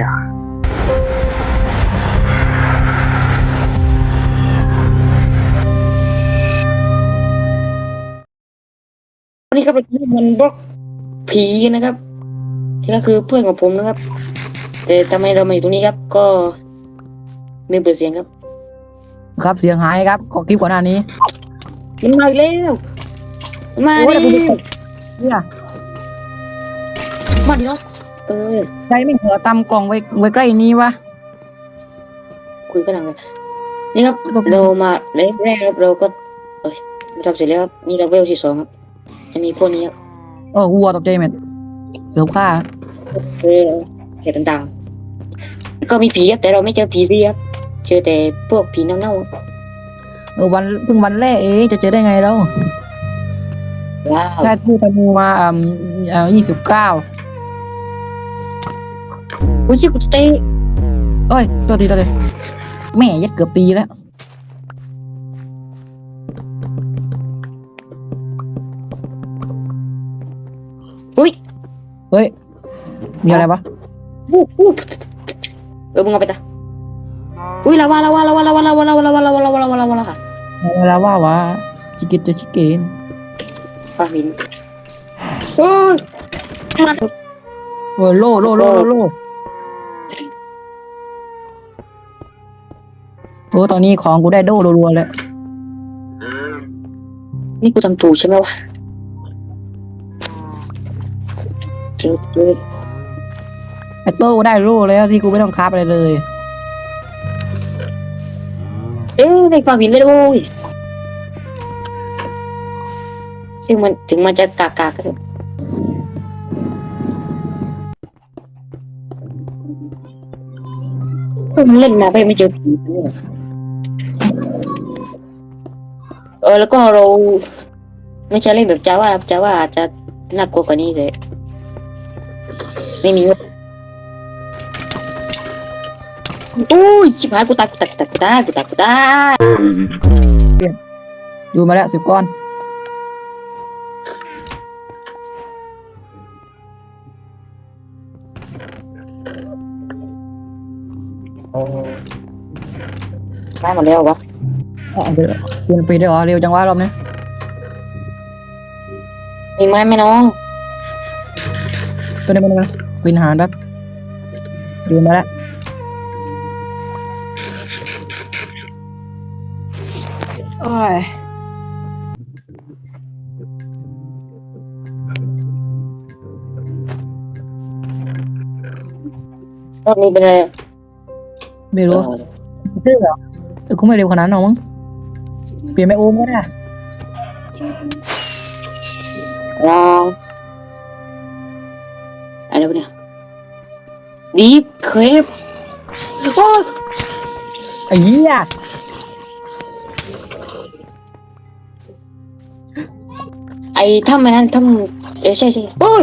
ดา วันนี้ครับเราจะมันบล็อกผีนะครับนี่ก็คือเพื่อนของผมนะครับ แต่ทำไมเรามาอยู่ตรงนี้ครับ ก็ไม่เปิดเสียงครับ ครับเสียงหายครับก็คลิปก่อนหน้านี้มันมาอีกแล้วมาโอ้ยดิแต่กูจะตกเนี่ยมาดิเนาะ เออใครไม่หัวตำกล่องไว้ไว้ใกล้นี้วะ คุยกันหนังเลยนี่ครับก็เรามาแรกแรกครับเราก็เอ้ยเราทำเสร็จแล้วครับนี่เราเวลที่สองครับจะมีพวกนี้ครับเออวัวตกใจเหม็นเกือบฆ่าเออเหตุต่างๆแล้วก็มีผีครับแต่เราไม่เจอผีสิครับเจอแต่พวกผีเน่าๆครับเออวันเพิ่งวันแรกเองจะเจอได้ไงแล้วว้าวแค่กู้ธนูมาอ่าอ่ายี่สิบเก้าโอ้ยกูจะเตะเอ้ยตัวตีตัวเลยแม่ยัดเกือบตีแล้วอุ้ยเฮ้ย มีอะไรวะอู้อู้เออมึงเอาไปจ้ะอุ้ยลาวาลาวาลาวาลาวาลาวาลาวาลาวาลาวาลาวาลาวาลาวาลาวาเวลาว่าวะชิกิตจะชิเกนฟามินโอ้ยมันเออโล่โล่โล่โล่ อ้ตอนนี้ของกูได้โดรัวๆแล้วนี่กูทำถูกใช่ไหมวะเจอเจอไอ้โต้กูได้โล่แล้วที่กูไม่ต้องคราบอะไรเลย เอ้ยในฟามินเลยโว้ยซึ่งมันถึงมันจะกากๆก็เถอะเพิ่งเล่นมาก็ยังไม่เจอผีเลย ออแล้วก็เราไม่ใช่เล่นแบบจาว่าจาว่าอาจจะน่ากลัวกว่านี้เลยไม่มีอุ้ยชิบหายกูตายกูตายกูตายกูตายกูตายกูตายอยู่มาแล้วสิบก้อนได้หมดแล้ววะ อ๋อเปลี่ยนปีได้เหรอเร็วจังวะรอบนี้มีไม้ไหมน้องตัวนี้มันมันกินอาหารแป๊บอยู่มาแล้วโอ้ยรอบนี้เป็นอะไรไม่รู้เชื่อเหรอแต่กูไม่เร็วขนาดนั้นหรอกมั้ง เปลี่ยนไปโอมก็ได้ว้าวอะไรวะเนี่ยดีฟเครปโอ้ยไอ้เหี้ยไอ้ถ้ำมันนั้นถ้ำเอ้ยใช่ใช่โอ้ย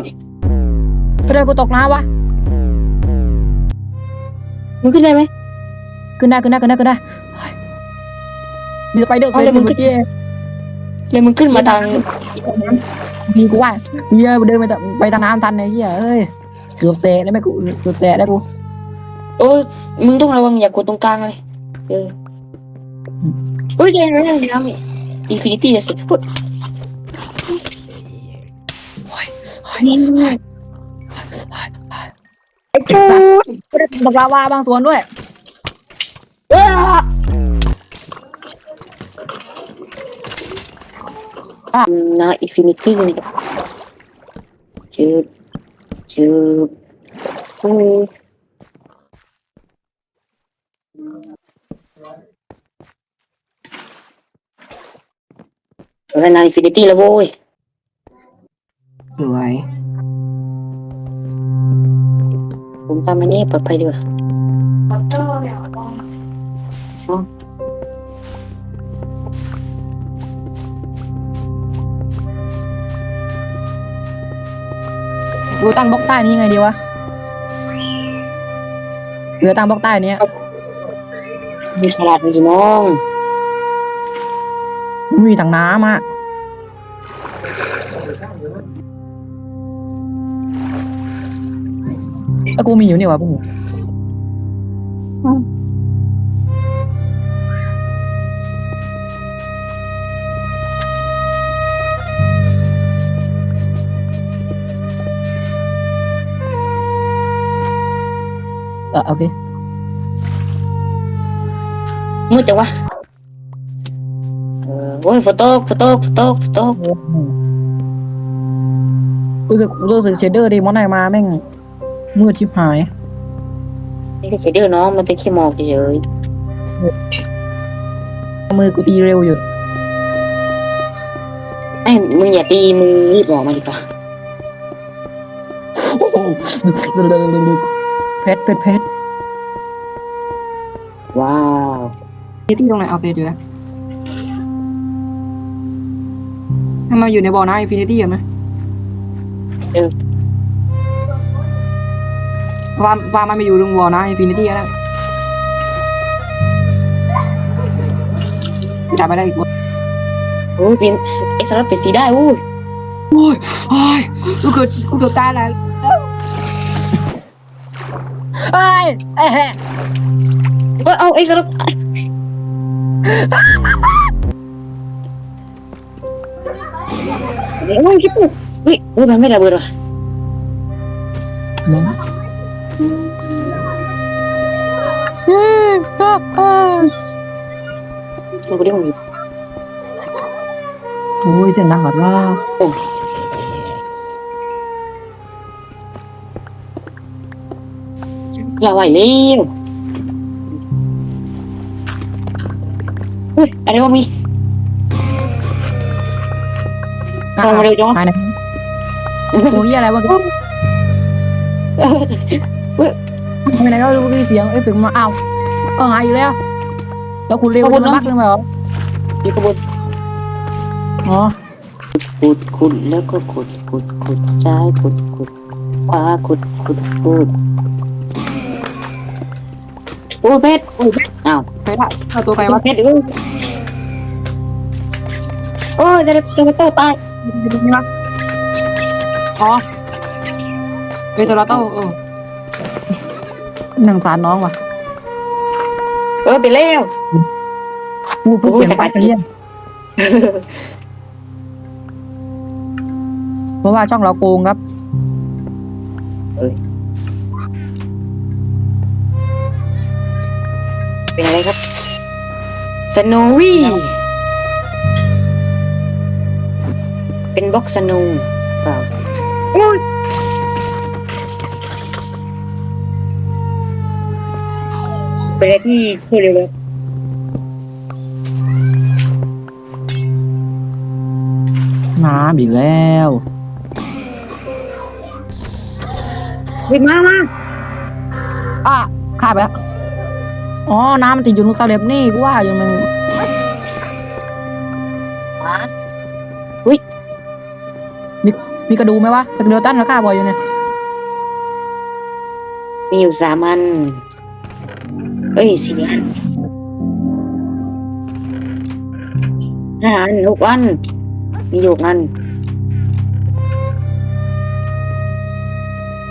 ทำไมกูตกน้ำวะมันขึ้นได้ไหมขึ้นได้ขึ้นได้ขึ้นได้ขึ้นได้เฮ้ย มีสไปเดอร์เคเอายเลยมึมึงงขึ้นเมื่อกี้เลยมึงขึ้นมาทางมีกูว่าเฮียเดินไปทางไปทางน้ำทันไอ้เหี้ยเอ้ยเกือบแตะได้ไหมกูเกือบแตะได้กูโอ้ยมึงต้องระวังอย่ากดตรงกลางเลยเออโอ้ยเดี๋ยวเดี๋ยวเดี๋ยวอินฟินิตี้จะเสร็จพูดเฮ้ยนี่ไอ้สัตว์ไม่ได้ตกลาวาบางส่วนด้วย ว้า นะอินฟินิตี้นี่จืบจืบโอ้ยแล้วนายอินฟินิตี้แล้วโว้ย สวย ผมทำอันนี้ปลอดภัยดีกว่าอ๋อ กูตั้งบล็อกใต้นี้ไงดีวะเหลือตั้งบล็อกใต้เนี้ยมีฉลาดจริงๆน้องไม่มีถังน้ำอะแล้วกูมีอยู่นี่วะพวกมึง เออโอเคมืดจังวะเออโอ้ยฝนตกฝนตกฝนตกฝนตกรู้สึกรู้สึกเชดเดอร์ดีมอนไหนมาแม่งมืดชิบหายนี่ก็เฉยเดือน้องมันจะขี้หมอกเฉยมือกูตีเร็วอยู่ๆไอ้มึงอย่าตีมือรีบออกมาดีกว่าโอ้โห เพชรเพชรเพชรว้าวที่ตรงไหนโอเคดีแล้วให้มาอยู่ในบ่อน้ำอินฟินิตี้กันไหมเออว่าว่ามันไปอยู่ตรงบ่อน้ำอินฟินิตี้แล้วจับไปได้อีกโอ้ยเป็นเอ็กซ์ตร้าเป็นสีได้อู้ยโอ้ยโอ้ยกูเกิดกูเกิดตายแล้ว เอ้ยเอ้ยเออเอาเอ็กซ์ตร้าโอ้ยชิปุ๊เฮ้ยโอ้ยมันไม่ระเบิดหรอมันก็ได้ของอยู่โอ้ยเสียงดังก่อนว่า เราไหวเร็วเฮ้ยอะไรวะมีทำมาเร็วจังวะหายนะตัวเหี้ยอะไรวะทำไมไหนก็รู้เสียงเอฟเฟกต์มาอ้าวเออหายอยู่แล้ว แล้วคุณเร็วจะมาบักเรื่องแบบอยู่ขบวนอ๋อขุดขุดแล้วก็ขุดขุดขุดซ้ายขุดขุดขวาขุดขุดขุด โอ้ยเพชรโอ้ยเพชรอ้าวใครละเอาตัวใครวะเพชรเอ้ยโอ้ยจะจะมาโตตายอ๋อเอโซลาโต้เออหนังสารน้องว่ะเออไปแล้วกูเพิ่งเปลี่ยนไปเรียนเพราะว่าช่องเราโกงครับเป็นอะไรครับสโนวี่เป็นบล็อกสโนว์เปล่าโอ้ยเป็นอะไรที่พูดเร็วเลยน้ำอีกแล้วเฮ้ยมามาอะข้าไปแล้ว อ๋อ น้ำมันติดอยู่ตรงสเลบนี่กูว่าอยู่มันมามีกระดูกไหมวะสเกเลตันกับข้าบอยอยู่เนี่ย มีอยู่สามอันเอ้ยสี่อันห้าอันหกอัน มีอยู่หกอัน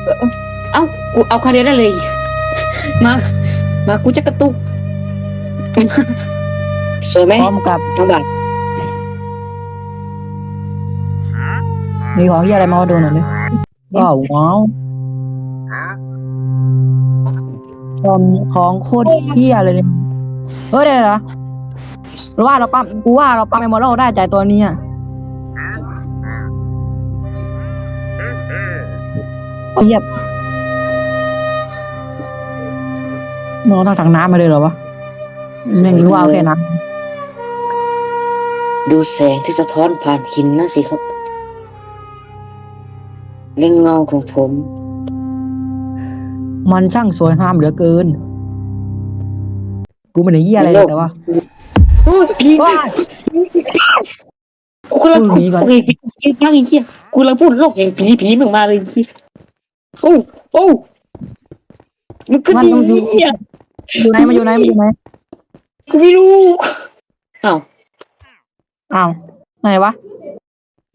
เอ้าเอ้า กูเอาคาเดียวได้เลย มา มากูจะกระตุกสวยไหมพร้อมกับน้องบัตรมีของที่อะไรมาดูหน่อยดิว้าวว้าวของของโคตรเฮียเลยเนี่ยเฮ้ยเดี๋ยวเหรอหรือว่าเราปั๊มกูว่าเราปั๊มเมมโมรัลได้จากตัวนี้อะโอ้ย เหี้ยมองทางถังน้ำมาเลยเหรอวะแม่งว้าวแค่นั้นดูแสงที่สะท้อนผ่านหินนั่นสิครับเล่งเงาของผมมันช่างสวยงามเหลือเกิน กูไม่ได้เหี้ยอะไรเลยแต่ว่าโอ้ยผีว้าย กูกำลังพูดหนีก่อนโอเคผีฟังไอ้เหี้ยกูกำลังพูดโลกแห่งผีผีมึงมาเลยไอ้เหี้ยโอ้โอ้มันก็มันดีต้องอยู่อะ อยู่ไหนมันอยู่ไหนมันอยู่ไหนกูไม่รู้อ้าวอ้าวไหนวะ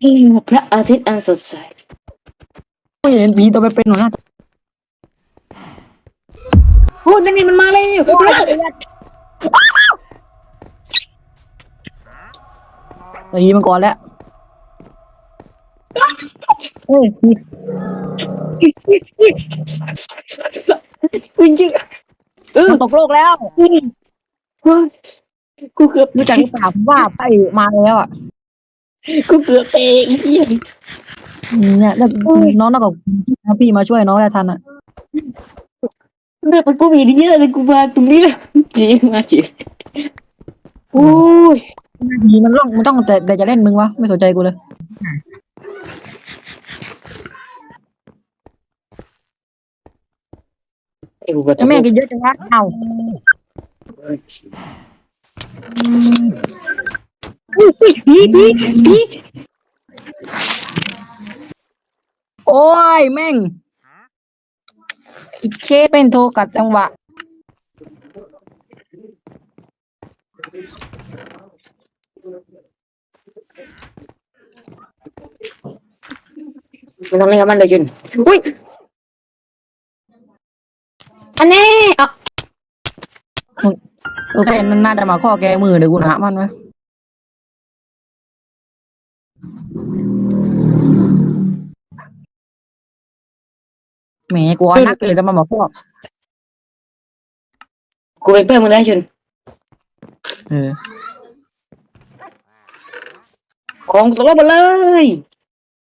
นี่พระอาทิตย์อันสดใสไม่เห็นผีตัวเป็นๆหรอนะโอ้กันนี่มันมาเลยตีมันก่อนแล้วเฮ้ยจริงๆ เออมันตกโลกแล้วกูเกือบรู้จักหรือเปล่าผมว่าไพ่มาแล้วอะกูเกือบเตะไอ้เหี้ยเนี่ยแล้วน้องน่ากับพี่มาช่วยน้องได้ทันอะเลือกมันกูมีเยอะเลยกูมาตรงนี้เลยจีมาจีโอ้ยดีมันต้องมันต้องแต่แต่จะเล่นมึงวะไม่สนใจกูเลย ไอ้กูก็แล้วแม่กินเยอะจังวะเอ้าพี่พี่พี่โอ้ยแม่งอีกเคเป็นโทรกัดจังหวะมันทำอะไรกับมันเลยจุนอุ้ยอันนี้อะเออแฟนมันน่าจะมาข้อแกมือเดี๋ยวกูหามันไว้แหมกูเอานักเลยแต่มาบอกข้อกูเป็นเพื่อนมึงได้จุนเออ ของตัวหมดเลย